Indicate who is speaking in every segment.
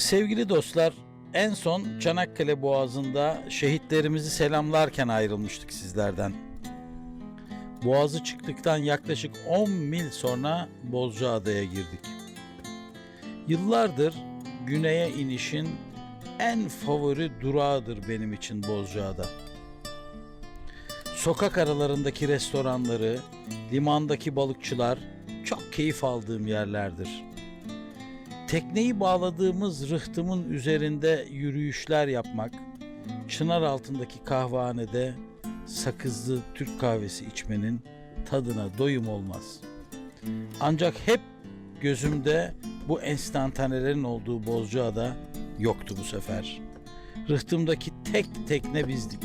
Speaker 1: Sevgili dostlar, en son Çanakkale Boğazı'nda şehitlerimizi selamlarken ayrılmıştık sizlerden. Boğazı çıktıktan yaklaşık 10 mil sonra Bozcaada'ya girdik. Yıllardır güneye inişin en favori durağıdır benim için Bozcaada. Sokak aralarındaki restoranları, limandaki balıkçılar çok keyif aldığım yerlerdir. Tekneyi bağladığımız rıhtımın üzerinde yürüyüşler yapmak, çınar altındaki kahvehanede sakızlı Türk kahvesi içmenin tadına doyum olmaz. Ancak hep gözümde bu enstantanelerin olduğu Bozcaada yoktu bu sefer. Rıhtımdaki tek tekne bizdik.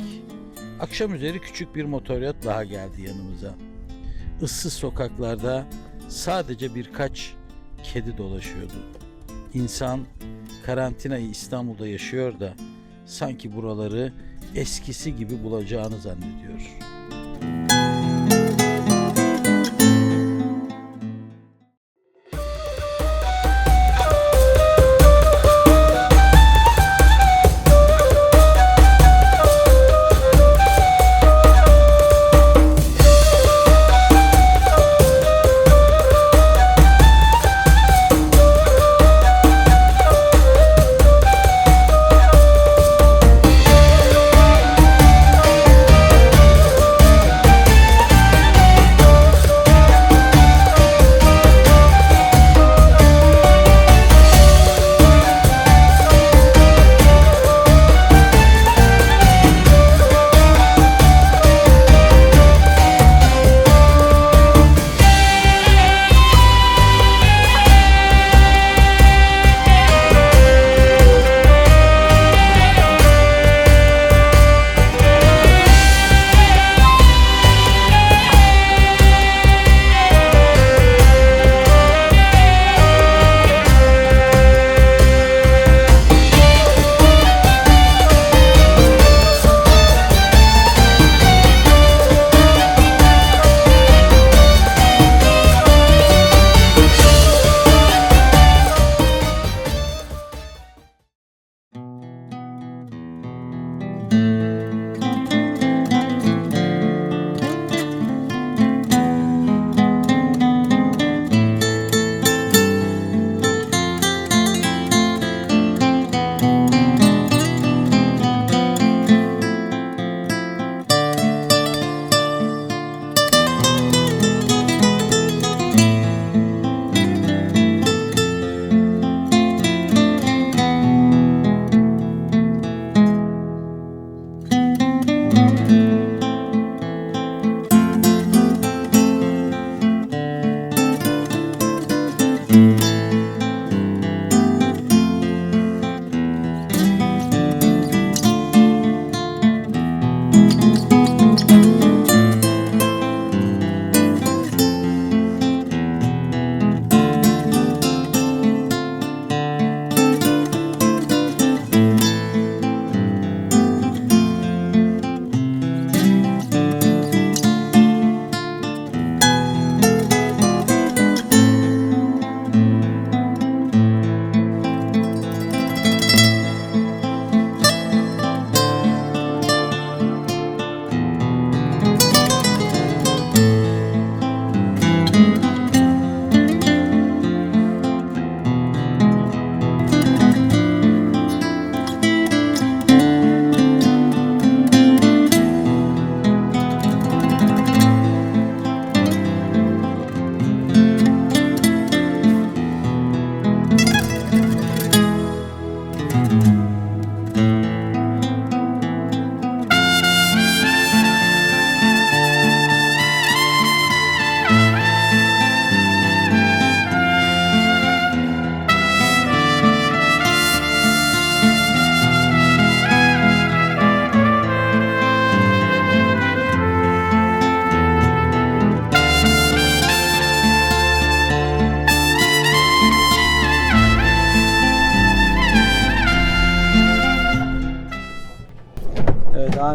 Speaker 1: Akşam üzeri küçük bir motoryot daha geldi yanımıza. Issız sokaklarda sadece birkaç kedi dolaşıyordu. İnsan karantinayı İstanbul'da yaşıyor da sanki buraları eskisi gibi bulacağını zannediyor.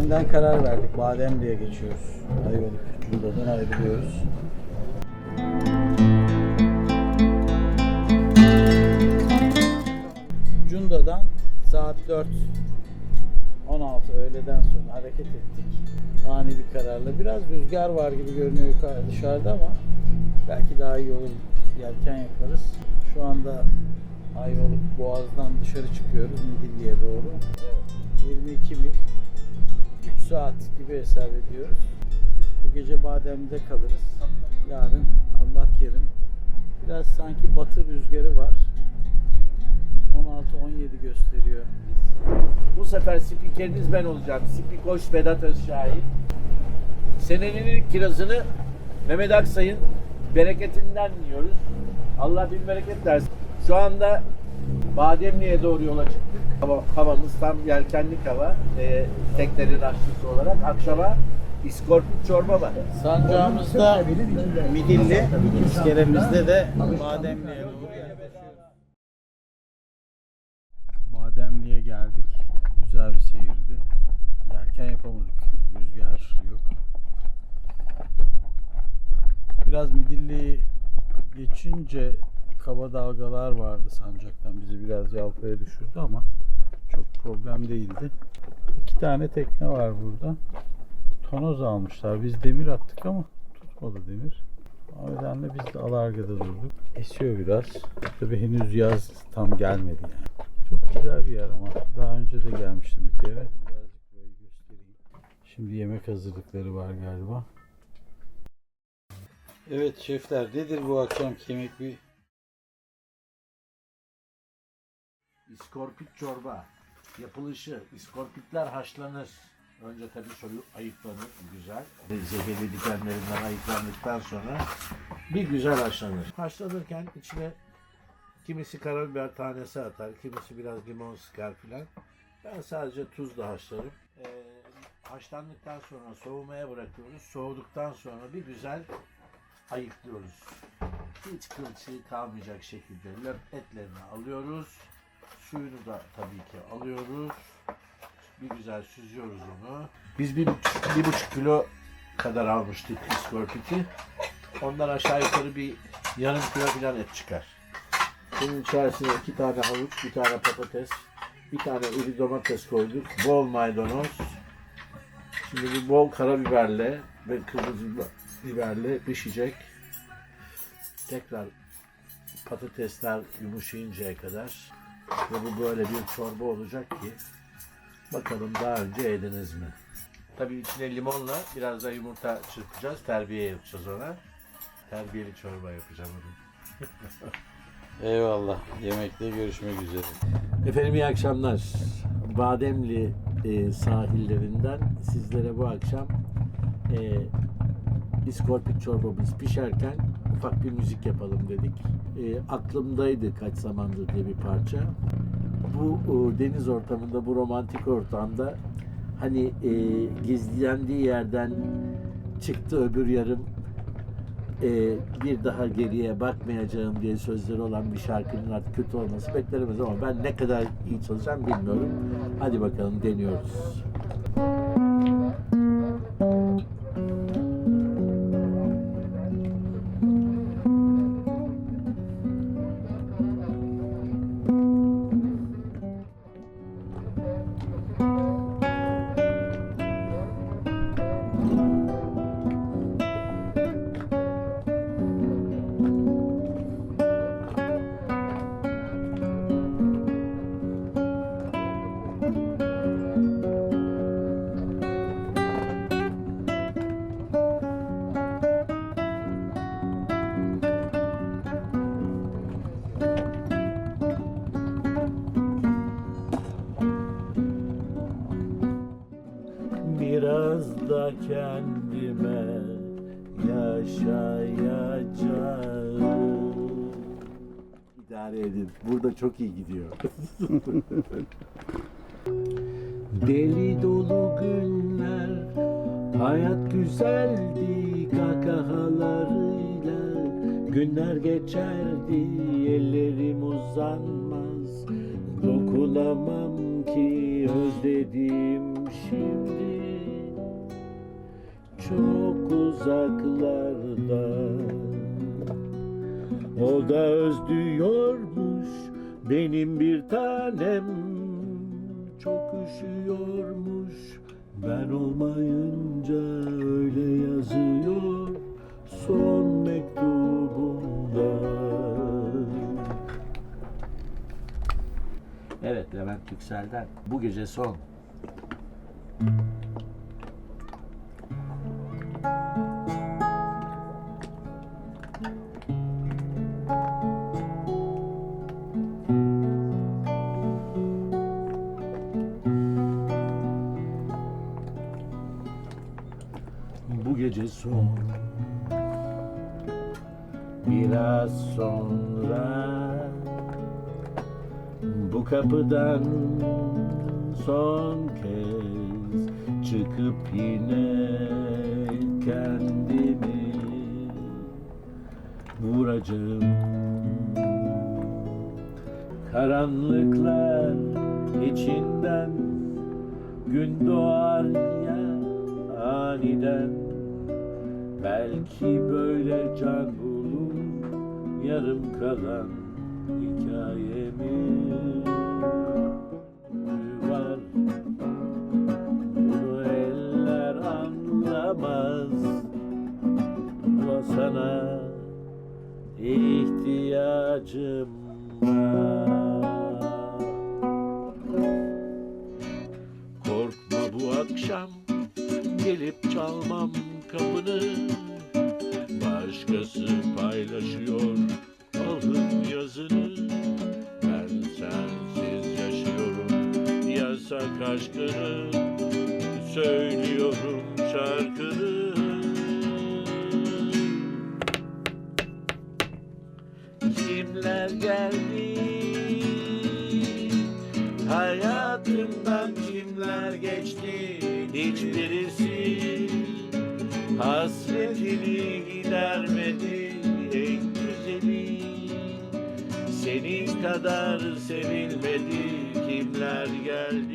Speaker 1: Aniden karar verdik. Bademli'ye geçiyoruz. Ayvalık Cunda'dan ayrılıyoruz. Cunda'dan saat 4 16 öğleden sonra hareket ettik. Ani bir kararla. Biraz rüzgar var gibi görünüyor yukarı dışarıda ama belki daha iyi olur. Yelken yaparız. Şu anda Ayvalık Boğaz'dan dışarı çıkıyoruz Midilli'ye doğru. 22 mil. 3 saat gibi hesap ediyoruz. Bu gece Badem'de kalırız. Yarın Allah kerim. Biraz sanki batı rüzgarı var. 16-17 gösteriyor.
Speaker 2: Bu sefer spikeriniz ben olacağım. Spikoş Vedat Özşahin. Senenin kirazını Mehmet Aksay'ın bereketinden yiyoruz. Allah bin bereket versin. Şu anda Bademli'ye doğru yola çıktık. Hava, havamız tam yelkenlik hava. Ee, teknenin aşçısı olarak. Akşama iskorpit çorba var.
Speaker 1: Sancağımızda Midilli, iskelemizde de Bademli'ye doğru. Bademli'ye geldik. Güzel bir seyirdi. Yelken yapamadık. Rüzgar yok. Biraz Midilli'yi geçince kaba dalgalar vardı sancaktan. Bizi biraz yalpaya düşürdü ama çok problem değildi. İki tane tekne var burada tonoz almışlar. Biz demir attık ama tutmadı demir. O nedenle biz de alargada durduk. Esiyor biraz. Tabi henüz yaz tam gelmedi yani. Çok güzel bir yer ama daha önce de gelmiştim bir kere. Şimdi yemek hazırlıkları var galiba. Evet şefler nedir bu akşamki yemek bir
Speaker 2: İskorpit çorba. Yapılışı. İskorpitler haşlanır. Önce tabii soyu ayıklanır. Güzel. Zehirli dikenlerinden ayıklandıktan sonra bir güzel haşlanır. Haşlanırken içine kimisi karabiber tanesi atar. Kimisi biraz limon sıkar filan. Ben sadece tuzla haşlarım. Ee, haşlandıktan sonra soğumaya bırakıyoruz. Soğuduktan sonra bir güzel ayıklıyoruz. Hiç kılçığı kalmayacak şekilde etlerini alıyoruz. Suyunu da tabii ki alıyoruz. Bir güzel süzüyoruz onu. Biz bir, bir buçuk kilo kadar almıştık iskorpiti. Ondan aşağı yukarı bir yarım kilo falan et çıkar. Bunun içerisine iki tane havuç, bir tane patates, bir tane iri domates koyduk. Bol maydanoz. Şimdi bu bol karabiberle ve kırmızı biberle pişecek. Tekrar patatesler yumuşayıncaya kadar ve bu böyle bir çorba olacak ki bakalım daha önce yediniz mi? Tabii içine limonla biraz da yumurta çırpacağız. Terbiye yapacağız ona. Terbiyeli çorba yapacağım onu.
Speaker 1: Eyvallah. Yemekte görüşmek üzere.
Speaker 2: Efendim iyi akşamlar. Bademli e, sahillerinden sizlere bu akşam e, iskorpit çorbamız pişerken ufak bir müzik yapalım dedik. E, aklımdaydı kaç zamandır diye bir parça. Bu e, deniz ortamında, bu romantik ortamda hani e, gizlendiği yerden çıktı öbür yarım e, bir daha geriye bakmayacağım diye sözleri olan bir şarkının artık kötü olması beklenemez ama ben ne kadar iyi çalacağım bilmiyorum. Hadi bakalım deniyoruz. Biraz da kendime yaşayacağım. İdare edin. Burada çok iyi gidiyor. Deli dolu günler Hayat güzeldi kahkahalarıyla Günler geçerdi ellerim uzanmaz Dokunamam ki özledim şimdi Çok uzaklarda O da özlüyormuş
Speaker 1: Benim bir tanem çok üşüyormuş Ben olmayınca öyle yazıyor son mektubunda
Speaker 2: Evet Levent Yüksel'den. Bu gece son. Gece son. Biraz sonra bu kapıdan son kez çıkıp yine kendimi vuracağım. Karanlıklar içinden gün doğar ya aniden Belki böyle can bulur yarım kalan hikayemi çalmam kapını. Başkası paylaşıyor alın yazını. Ben sensiz yaşıyorum yasak aşkını. Söylüyorum şarkını. Kimler geldi? Hayatımdan kimler geçti? Hiçbirisi Hasretini gidermedi en güzeli. Senin kadar sevilmedi kimler geldi